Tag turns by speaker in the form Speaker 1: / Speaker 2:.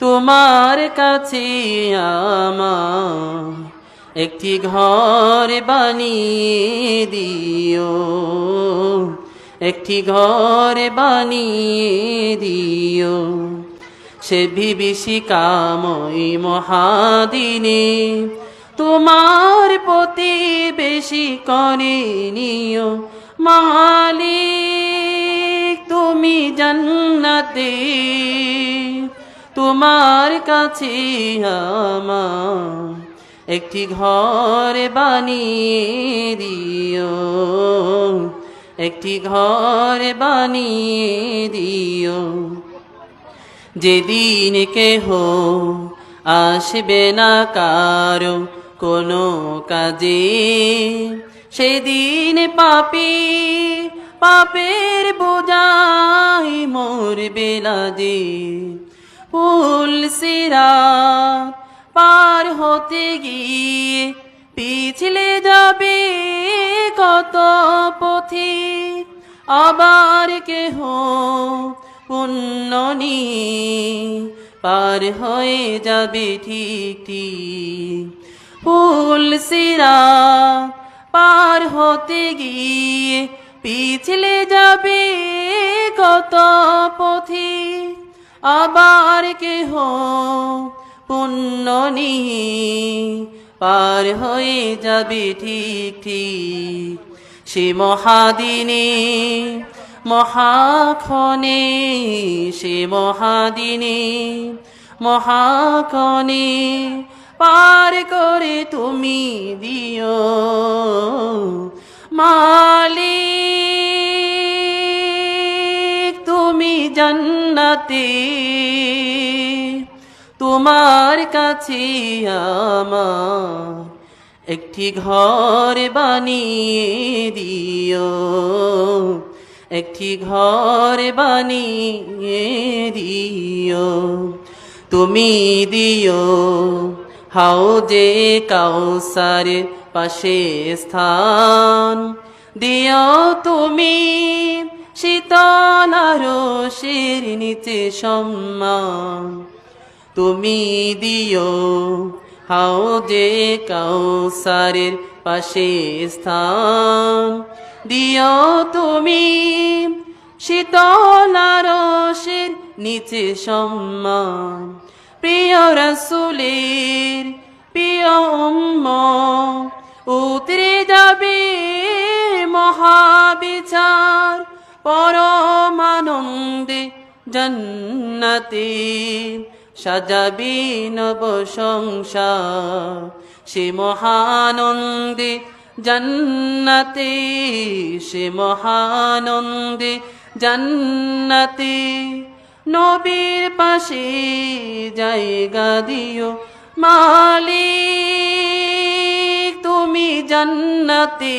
Speaker 1: তোমার কাছে আমার একটি ঘর বানিয়ে দিও। একটি ঘর বানিয়ে দিও। সে বিভীষিকাময় মহাদিনে তোমার প্রতি বেশি করে নিও। মালিক, তুমি জান্নাতে তোমার কাছে আমার একটি ঘর বানিয়ে দিও। একটি ঘর বানিয়ে দিও। যেদিন কেহ আসবে না কারও কোনো কাজে, সেদিন পাপি পাপের বোঝাই মোর বেলাজে ফুল সিরা পার হতে গিয়ে পিছলে যাবে কত পথে। আবার কেহ পুণ্য নিয়ে পার হয়ে যাবে ঠিক ঠিক। ফুল সিরা পার হতে গিয়ে পিছলে যাবে কত পথে। আবার কেহ পুণ্য নিয়ে পার হয়ে যাবে ঠিক ঠিক। সে মহাদিনে, মহাক্ষণে, সে মহাদিনে, মহাক্ষণে পার করে তুমি দিও। জান্নাতে তোমার কাছে আমার একটি ঘর বানিয়ে দিও, একটি ঘর বানিয়ে দিও। তুমি দিও যে কাউসার পাশে স্থান, দিও তুমি শীতল রোষের নিচে সম্মান। তুমি দিও, হাও যে কাউসারের পাশে স্থান। দিও তুমি শীতল রসের নিচে সম্মান। প্রিয় রসুলের প্রিয় উতরে যাবে মহাবিচার। পরমানন্দে জন্নতে সাজাবি নব সে মহানন্দে জন্নতে, সে মহানন্দে জন্নতে। নবীর পাশে জায়গা দিও মালিক, তুমি জান্নাতে।